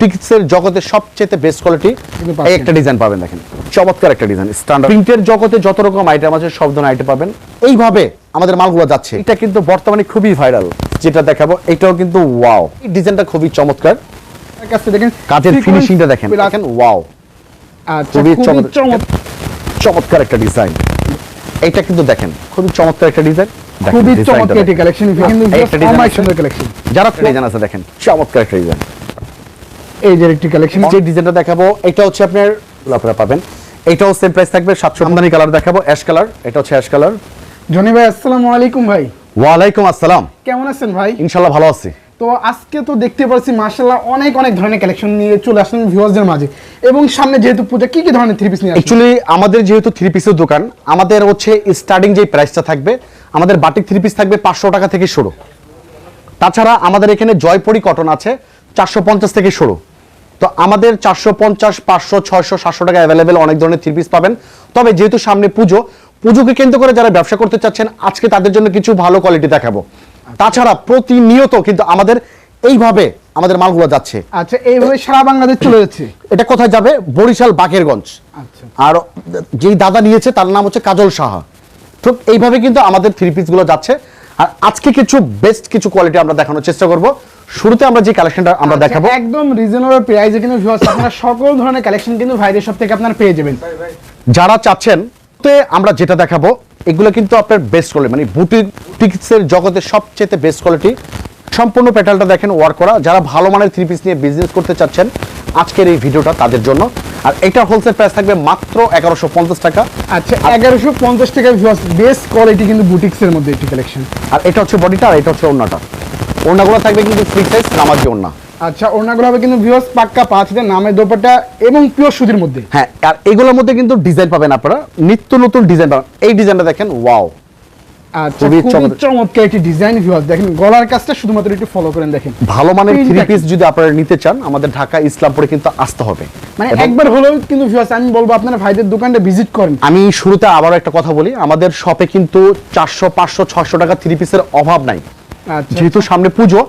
বুটিক্সের জগতে সবচেয়ে বেস্ট কোয়ালিটি এই একটা ডিজাইন পাবেন দেখেন। চমৎকার একটা ডিজাইন স্ট্যান্ডার্ড প্রিন্টের জগতে যত রকম আইটেম আছে সব ধরনের আইটেম পাবেন। এইভাবে আমাদের মালগুলো যাচ্ছে। এটা কিন্তু বর্তমানে খুবই ভাইরাল যেটা দেখাবো। এটাও কিন্তু ওয়াও এই ডিজাইনটা খুবই চমৎকার। দেখেন কাজের ফিনিশিংটা দেখেন। দেখেন ওয়াও আচ্ছা খুবই চমৎকার একটা ডিজাইন এটা কিন্তু দেখেন খুবই চমৎকার একটা ডিজাইন খুবই চমৎকার একটি কালেকশন কিন্তু একটা কালেকশন যারা ডিজাইন আছে দেখেন চমৎকার একটা ডিজাইন এই যে একটি কালেকশন যে ডিজাইনটা দেখাবো এটা হচ্ছে আপনার আপনারা পাবেন। এটাও সেম প্রাইস থাকবে সাতশো আমদানি কালার দেখাবো অ্যাশ কালার এটা হচ্ছে অ্যাশ কালার জনি ভাই আসসালামু আলাইকুম ভাই। ওয়ালাইকুম আসসালাম। কেমন আছেন ভাই? ইনশাল্লাহ ভালো আছি। তো আজকে তো দেখতে পাচ্ছি মার্শাল্লাহ অনেক অনেক ধরনের কালেকশন নিয়ে চলে আসলেন ভিউয়ারদের মাঝে। এবং সামনে যেহেতু পূজা কি কি ধরনের থ্রি পিস নিয়ে অ্যাকচুয়ালি আমাদের যেহেতু থ্রি পিসের দোকান আমাদের হচ্ছে স্টার্টিং যে প্রাইসটা থাকবে আমাদের বাটিক থ্রি পিস থাকবে পাঁচশো টাকা থেকে শুরু। তাছাড়া আমাদের এখানে জয়পুরি কটন আছে চারশো পঞ্চাশ থেকে শুরু। তো আমাদের চারশো পঞ্চাশ পাঁচশো ছয়শো সাতশো টাকা অ্যাভেলেবেল অনেক ধরনের থ্রি পিস পাবেন। তবে যেহেতু সামনে পুজো পুজোকে কেন্দ্র করে যারা ব্যবসা করতে চাচ্ছেন আজকে তাদের জন্য কিছু ভালো কোয়ালিটি দেখাবো। তাছাড়া প্রতিনিয়ত কিন্তু আমাদের এইভাবে আমাদের মালগুলো যাচ্ছে। আচ্ছা এইভাবে সারা বাংলাদেশ চলে যাচ্ছে? এটা কোথায় যাবে? বরিশাল বাকেরগঞ্জ। আচ্ছা। আর যেই দাদা নিয়েছে তার নাম হচ্ছে কাজল সাহা। তো এইভাবে কিন্তু আমাদের থ্রি পিসগুলো যাচ্ছে। আর আজকে কিছু বেস্ট কিছু কোয়ালিটি আমরা দেখানোর চেষ্টা করব। শুরুতে আমরা যে কালেকশনটা আমরা আচ্ছা, দেখাবো। একদম রিজনেবল প্রাইসে কিন্তু ভিউয়ার্স আপনারা সকল ধরনের কালেকশন কিন্তু ভাইদের সব থেকে আপনারা পেয়ে যাবেন। যারা চাচ্ছেন তে আমরা যেটা দেখাবো এগুলো কিন্তু আপনার বেস্ট কোয়ালিটি মানে বুটিক্সের জগতে সবচেয়ে বেস্ট কোয়ালিটি সম্পূর্ণ প্যাটালটা দেখেন ওয়ার্ক করা। যারা ভালো মানের থ্রি পিস নিয়ে বিজনেস করতে চাচ্ছেন আজকের এই ভিডিওটা তাদের জন্য। আর এটা হোলসেল প্রাইস থাকবে মাত্র এগারোশো পঞ্চাশ টাকা। আচ্ছা এগারোশো পঞ্চাশ টাকা ভিউয়ার্স বেস্ট কোয়ালিটি কিন্তু বুটিক্সের মধ্যে একটি কালেকশন আর এটা হচ্ছে বডিটা আর এটা হচ্ছে ওড়নাটা। ওড়নাগুলো থাকবে কিন্তু ফ্রি সাইজ আচ্ছা ওনাগুলো হবে কিন্তু ভিউয়ার্স পাক্কা পাঁচ হাজার নামের দোপাটা এবং পিওর সুতির মধ্যে। হ্যাঁ আর এগুলোর মধ্যে কিন্তু ডিজাইন পাবেন আপনারা। নিত্য নতুন ডিজাইন পাবেন। এই ডিজাইনটা দেখেন ওয়াও আচ্ছা চমৎকার। চমৎকার একটি ডিজাইন ভিউয়ার্স দেখেন গলার কাজটা শুধুমাত্র একটু ফলো করেন দেখেন। ভালো মানের থ্রি পিস যদি আপনারা নিতে চান আমাদের ঢাকা ইসলামপুরে কিন্তু আসতে হবে। মানে একবার হলেও কিন্তু ভিউয়ার্স আমি বলব আপনারা ভাইদের দোকানটা ভিজিট করেন। আমি শুরুতে আবারও একটা কথা বলি আমাদের শপে কিন্তু চারশো পাঁচশো ছশো টাকা থ্রি পিসের অভাব নাই। যেহেতু সামনে পুজো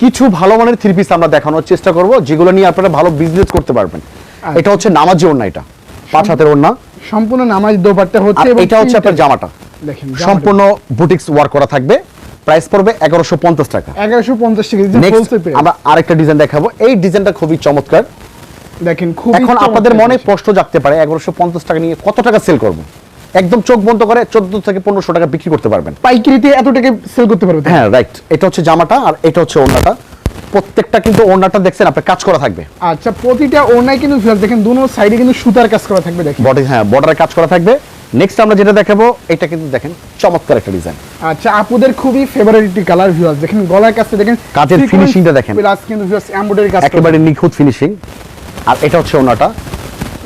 কিছু ভালো মানের থ্রি পিস আমরা দেখানোর চেষ্টা করব যেগুলো নিয়ে আপনারা ভালো বিজনেস করতে পারবেন। এটা হচ্ছে নামাজি ওড়না এটা পাঁচ হাতের ওড়না। সম্পূর্ণ নামাজ দোপাট্টা হচ্ছে এটা হচ্ছে আপনার জামাটা। দেখেন সম্পূর্ণ বুটিক্স ওয়ার্ক করা থাকবে। প্রাইস পড়বে এগারোশো পঞ্চাশ টাকা। এগারোশো পঞ্চাশ টাকা আমরা আরেকটা ডিজাইন দেখাবো। এই ডিজাইনটা খুবই চমৎকার। দেখেন খুব এখন আপনাদের মনে প্রশ্ন জাগতে পারে এগারোশো পঞ্চাশ টাকা নিয়ে কত টাকা সেল করব? একদম চোখ বন্ধ করে চোদ্দ থেকে পনেরোশো টাকা বিক্রি করতে পারবেন। পাইকারিতে এত টাকা সেল করতে পারবে হ্যাঁ রাইট এটা হচ্ছে জামাটা আর এটা হচ্ছে ওড়নাটা। প্রত্যেকটা কিন্তু ওড়নাটা দেখছেন আপনার কাজ করা থাকবে। আচ্ছা প্রতিটা ওনায় কিন্তু দেখেন দুনো সাইডে কিন্তু সুতার কাজ করা থাকবে দেখেন। বডি হ্যাঁ বর্ডারে কাজ করা থাকবে। নেক্সট আমরা যেটা দেখাবো এটা কিন্তু দেখেন চমৎকার একটা ডিজাইন আচ্ছা আপুদের খুবই ফেভারিট কালার ভিউয়ার্স দেখেন গলার কাজটা দেখেন কাজের finishing-টা দেখেন। প্লাস কিন্তু ভিউয়ার্স এমব্রয়ডারি কাজ একেবারে নিখুঁত ফিনিশিং আর এটা হচ্ছে ওড়নাটা।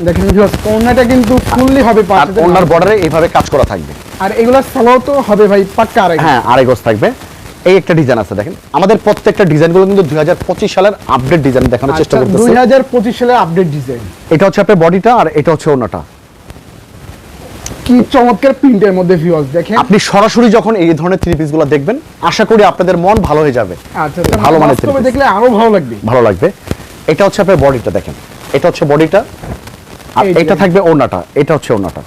দেখেন ভিউয়ার্স ওনাটা কিন্তু ফুললি হবে পাঁচ বর্ডারে এইভাবে কাজ করা থাকবে। আর এগুলা সালোয়ার তো হবে ভাই পাক্কা আড়াই হ্যাঁ আড়াই গজ থাকবে। এই একটা ডিজাইন আছে দেখেন। আমাদের প্রত্যেকটা ডিজাইনগুলো কিন্তু দুই সালের আপডেট ডিজাইন দেখানোর চেষ্টা আচ্ছা করতেছি। হাজার পঁচিশ সালে আপডেট ডিজাইন এটা হচ্ছে আপনার বডিটা আর এটা হচ্ছে ওড়নাটা। কি চমৎকার প্রিন্টের মধ্যে ভিউয়ার্স দেখেন। আপনি সরাসরি যখন এই ধরনের থ্রি পিসগুলো দেখবেন আশা করি আপনাদের মন ভালো হয়ে যাবে। আচ্ছা ভালো three দেখলে আরও ভালো লাগবে। ভালো লাগবে। এটা হচ্ছে আপনার বডিটা দেখেন। এটা হচ্ছে বডিটা আর। এটা থাকবে ওড়নাটা এটা হচ্ছে ওড়নাটা।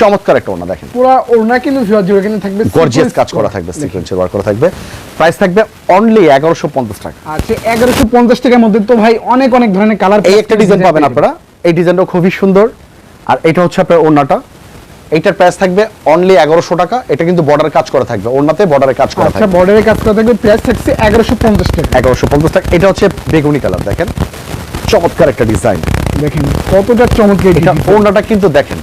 চমৎকার একটা ওড়না দেখেন। পুরো ওড়না কিন্তু জুড়ে কিন্তু থাকবে গর্জিয়াস কাজ করা থাকবে সিকোয়েন্সের ওয়ার্ক করা থাকবে। প্রাইস থাকবে অনলি এগারোশো পঞ্চাশ টাকা। আচ্ছা এগারোশো পঞ্চাশ টাকার মধ্যে তো ভাই অনেক অনেক ধরনের কালার এই একটা ডিজাইন পাবেন আপনারা। এই ডিজাইনটা খুবই সুন্দর। আর এটা হচ্ছে আপনার ওড়নাটা। এইটার প্রাইস থাকবে অনলি এগারোশো টাকা। এটা কিন্তু বর্ডার কাজ করা থাকবে। ওড়নাতে বর্ডারে কাজ করা আচ্ছা থাকবে। বর্ডারের কাজ করা থাকবে। প্রাইস থাকছে এগারোশো পঞ্চাশ টাকা। এগারোশো পঞ্চাশ টাকা। এটা হচ্ছে বেগুনি কালার দেখেন। চমৎকার একটা ডিজাইন দেখেন কতটা চমৎকার এটা। ওড়নাটা কিন্তু দেখেন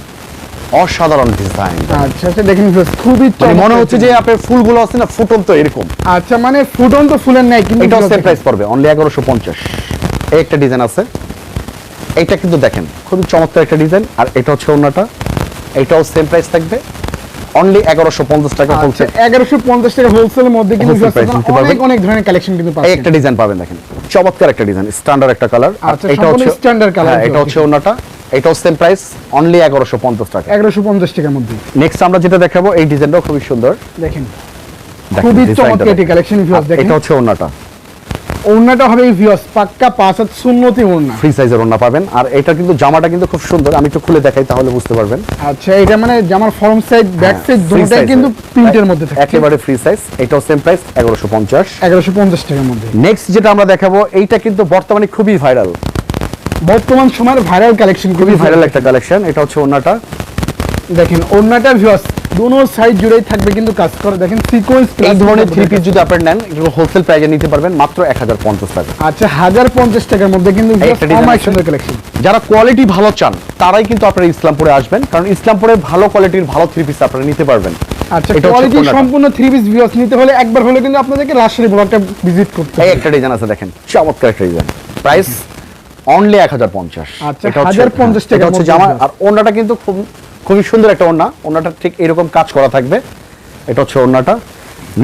অসাধারণ ডিজাইন আচ্ছা আচ্ছা দেখেন খুবই মানে মনে হচ্ছে যে আপনার ফুলগুলো আছে না ফুটন্ত এরকম। আচ্ছা মানে ফুটন তো ফুলের নাই কিন্তু এটাও viewers সেম প্রাইস পড়বে অনলি এগারোশো পঞ্চাশ। এই একটা ডিজাইন আছে। এইটা কিন্তু দেখেন খুবই চমৎকার একটা ডিজাইন আর এটা হচ্ছে ওড়নাটা। এইটাও সেম প্রাইস থাকবে। অনলি এগারোশো পঞ্চাশ টাকা আচ্ছা হচ্ছে এগারোশো পঞ্চাশ টাকা হোলসেলের মধ্যে কিন্তু। অনেক অনেক ধরনের কালেকশন কিন্তু পাচ্ছেন। একটা ডিজাইন পাবেন দেখেন। চমৎকার একটা ডিজাইন স্ট্যান্ডার্ড একটা কালার আচ্ছা, সম্পূর্ণ standard colour এটা হচ্ছে ওড়নাটা এটাও সেম প্রাইস অনলি এগারোশো পঞ্চাশ টাকা। এগারোশো পঞ্চাশ টাকার মধ্যে। নেক্সট আমরা যেটা দেখাবো এই ডিজাইনটাও খুবই সুন্দর। দেখেন খুবই চমৎকার কালেকশন ভিউয়ার্স দেখেন এটা হচ্ছে ওড়নাটা ওড়নাটা হবে এই পাক্কা পাঁচ হাত ওড়না। ফ্রি সাইজের ওড়না পাবেন। আর এটা কিন্তু জামাটা কিন্তু খুব সুন্দর। আমি একটু খুলে দেখাই তাহলে বুঝতে পারবেন। আচ্ছা এটা মানে জামার ফর্ম সাইড ব্যাক সাইড কিন্তু প্রিন্টের মধ্যে থাকে। একেবারে ফ্রি সাইজ এটাও সেম প্রাইস এগারোশো পঞ্চাশ। এগারোশো পঞ্চাশ টাকার মধ্যে। নেক্সট যেটা আমরা দেখাবো এইটা কিন্তু বর্তমানে খুবই ভাইরাল বর্তমান সময়ের ভাইরাল কালেকশন খুবই ভাইরাল একটা কালেকশন এটা হচ্ছে ওড়নাটা। দেখেন ওড়নাটা ভিউস দুনো সাইড জুড়েই থাকবে কিন্তু কাজ করে। দেখেন সিকোয়েন্স এই ধরনের থ্রি পিস যদি আপনার নেন এগুলো হোলসেল প্রাইসে নিতে পারবেন মাত্র এক হাজার পঞ্চাশ টাকা। আচ্ছা হাজার পঞ্চাশ টাকার মধ্যে কিন্তু অনেক সুন্দর কালেকশন যারা কোয়ালিটি ভালো চান তারাই কিন্তু আপনারা ইসলামপুরে আসবেন কারণ ইসলামপুরে ভালো কোয়ালিটির ভালো থ্রি পিস আপনারা নিতে পারবেন। আচ্ছা কোয়ালিটি সম্পূর্ণ থ্রি পিস ভিউস নিতে হলে একবার হলে কিন্তু আপনাদেরকে রাজশাহী ব্লকটা ভিজিট করতে হবে। একটা ডিজাইন আছে দেখেন চমৎকার একটা ডিজাইন প্রাইস অনলি এক হাজার পঞ্চাশ। আচ্ছা, 1050 টাকার এটা হচ্ছে জামা আর ওড়নাটা কিন্তু খুব খুবই সুন্দর একটা ওড়না। ওড়নাটা ঠিক এরকম কাজ করা থাকবে। এটা হচ্ছে ওড়নাটা।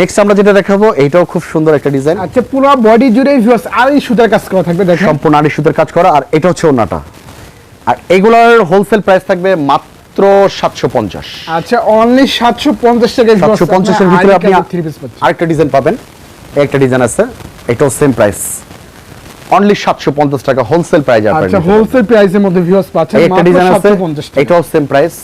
নেক্সট আমরা যেটা দেখাবো এইটাও খুব সুন্দর একটা ডিজাইন আচ্ছা পুরো বডি জুড়ে ভিউস আর এই সুতার কাজ করা থাকবে দেখেন। সম্পূর্ণ আড়ি সুতের কাজ করা আর এটা হচ্ছে ওড়নাটা। আর এগুলোর হোলসেল প্রাইস থাকবে মাত্র সাতশো পঞ্চাশ। আচ্ছা অনলি টাকা ভিতরে আপনি আরেকটা ডিজাইন পাবেন। একটা ডিজাইন আছে এটাও সেম প্রাইস অনলি সাতশো পঞ্চাশ টাকা হোলসেল প্রাইস আচ্ছা হোলসেল প্রাইসের মধ্যে ভিউস পাচ্ছেন একটা ডিজাইন আছে এটাও সেম প্রাইস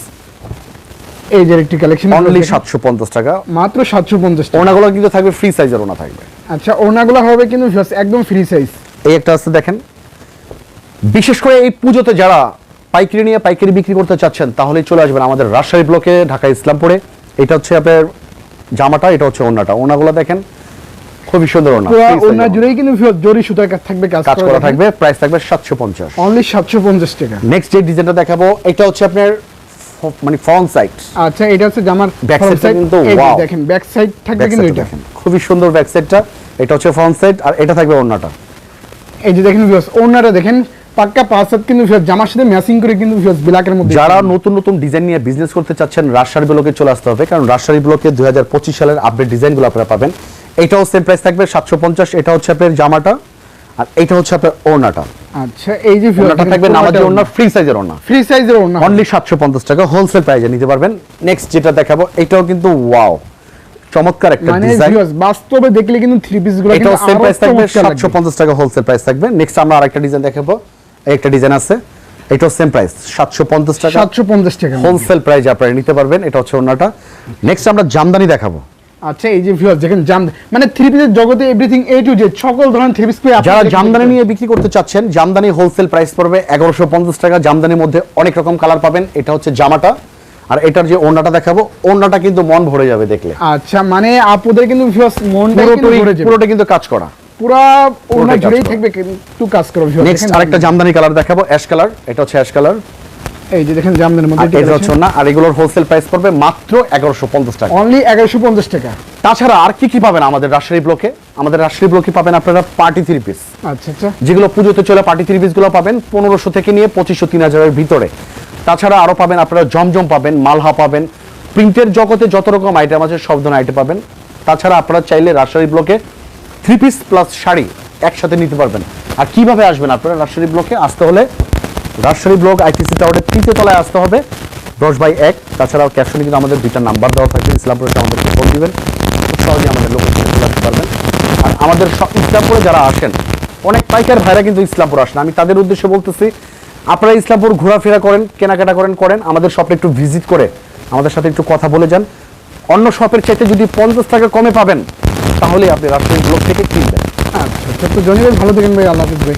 এই যে একটি কালেকশন অনলি সাতশো পঞ্চাশ টাকা। মাত্র সাতশো পঞ্চাশ টাকা। ওনাগুলো কিন্তু থাকবে ফ্রি সাইজের ওনা থাকবে। আচ্ছা ওনাগুলো হবে কিন্তু ভিউস একদম ফ্রি সাইজ এই একটা আছে দেখেন। বিশেষ করে এই পুজোতে যারা পাইকারি নিয়ে পাইকারি বিক্রি করতে চাচ্ছেন তাহলে চলে আসবেন আমাদের রাজশাহী ব্লকে ঢাকা ইসলামপুরে। এটা হচ্ছে আপনার জামাটা এটা হচ্ছে ওনাটা ওনাগুলো দেখেন খুবই সুন্দর ওনা জুড়েই কিন্তু জরি সুতার কাজ থাকবে কাজ করা থাকবে প্রাইস থাকবে সাতশো পঞ্চাশ। অনলি সাতশো পঞ্চাশ টাকা। নেক্সট যে ডিজাইনটা দেখাবো এটা হচ্ছে আপনার মানে ফ্রন্ট সাইড আচ্ছা এটা হচ্ছে জামার side টা কিন্তু যে দেখেন ব্যাক সাইড থাকবে কিন্তু এটা। খুবই সুন্দর ব্যাক সাইডটা এটা হচ্ছে ফ্রন্ট সাইড আর এটা থাকবে ওনাটা এই যে দেখেন ভিউস ওনাটা দেখেন পাক্কা পাঁচ হাত কিন্তু জামার সাথে ম্যাচিং করে কিন্তু ব্ল্যাকের মধ্যে। যারা নতুন নতুন ডিজাইন নিয়ে বিজনেস করতে চাচ্ছেন রাজশাহী ব্লকে চলে আসতে হবে কারণ রাজশাহী ব্লকে দুই হাজার পঁচিশ সালের আপডেট ডিজাইনগুলো আপনারা পাবেন। এটাও সেম প্রাইস থাকবে সাতশো পঞ্চাশ এটা হচ্ছে আপনার জামাটা আর এটা হচ্ছে আপনার ওড়নাটা। আচ্ছা এই যে ওড়নাটা থাকবে নামাজি ওড়না ফ্রি সাইজের ওড়না। ফ্রি সাইজের ওড়না। অনলি সাতশো পঞ্চাশ টাকা হোলসেল প্রাইসে নিতে পারবেন। নেক্সট যেটা দেখাবো এটাও কিন্তু ওয়াও চমৎকার একটা মানে ডিজাইন ভিউস বাস্তবে দেখলে কিন্তু থ্রি পিসগুলো এটাও সেম প্রাইস থাকবে সাতশো সাতশো পঞ্চাশ টাকা হোলসেল প্রাইস থাকবে। নেক্সট আমরা আরেকটা ডিজাইন দেখাবো একটা ডিজাইন আছে এটাও সেম প্রাইস সাতশো পঞ্চাশ টাকা। সাতশো পঞ্চাশ টাকা। হোলসেল প্রাইস আপনারা নিতে পারবেন এটা হচ্ছে ওনাটা নেক্সট আমরা জামদানি দেখাবো। আচ্ছা এই যে ভিউস দেখেন জাম মানে থ্রি পিসের জগতে এভরিথিং এ টু জেড সকল ধরনের থ্রি পিস যারা জামদানি নিয়ে বিক্রি করতে চাচ্ছেন জামদানি হোলসেল প্রাইস পড়বে এগারোশো পঞ্চাশ টাকা। জামদানির মধ্যে অনেক রকম কালার পাবেন। এটা হচ্ছে জামাটা। আর এটার যে ওড়নাটা দেখাবো ওড়নাটা কিন্তু মন ভরে যাবে দেখলে। আচ্ছা মানে আপুদের কিন্তু ভিউস মনটা পুরোটা কিন্তু কাজ করা। পুরা ওড়না জুড়েই থাকবে কিন্তু কাজ করো ভিউস নেক্সট আরেকটা জামদানি কালার দেখাবো অ্যাশ কালার এটা হচ্ছে অ্যাশ কালার এই যে দেখেন জামদানির মধ্যে এটা হচ্ছে ওড়না আর এগুলোর হোলসেল প্রাইস পড়বে মাত্র এগারোশো পঞ্চাশ টাকা। অনলি এগারোশো পঞ্চাশ টাকা। তাছাড়া আর কি কি পাবেন আমাদের রাজশাহী ব্লকে আমাদের রাজশাহী ব্লকে পাবেন আপনারা পার্টি থ্রি পিস আচ্ছা আচ্ছা। যেগুলো পুজোতে চলে পার্টি থ্রি পিসগুলো পাবেন পনেরোশো থেকে নিয়ে পঁচিশশো তিন হাজারের ভিতরে। তাছাড়া আরও পাবেন আপনারা জমজম পাবেন মালহা পাবেন। প্রিন্টের জগতে যত রকম আইটেম আছে সব ধরনের আইটেম পাবেন। তাছাড়া আপনারা চাইলে রাজশাহী ব্লকে থ্রি পিস প্লাস শাড়ি একসাথে নিতে পারবেন। আর কীভাবে আসবেন আপনারা রাজশাহী ব্লকে আসতে হলে রাজশাহী ব্লক আইটিসি টাওয়ারের তৃতীয় তলায় আসতে হবে। দশ বাই এক। তাছাড়াও ক্যাপশনে কিন্তু আমাদের দুইটা নাম্বার দেওয়া থাকবে। ইসলামপুরে আমাদেরকে ফোন দিবেন। খুব সহজে আমাদের লোকেশনে চলে আসতে পারবেন। আর আমাদের ইসলামপুরে যারা আসেন, অনেক পাইকার ভাইরা কিন্তু ইসলামপুর আসেন। আমি তাদের উদ্দেশ্যে বলতেছি, আপনারা ইসলামপুর ঘোরাফেরা করেন, কেনাকাটা করেন করেন। আমাদের শপে একটু ভিজিট করে আমাদের সাথে একটু কথা বলে যান। অন্য শপের চাইতে যদি পঞ্চাশ টাকা কমে পাবেন তাহলে আপনি রাজশাহী ব্লক থেকে কিনবেন। আচ্ছা তো জনি ভাই ভালো থাকেন ভাই, আল্লাহ হাফিজ ভাই।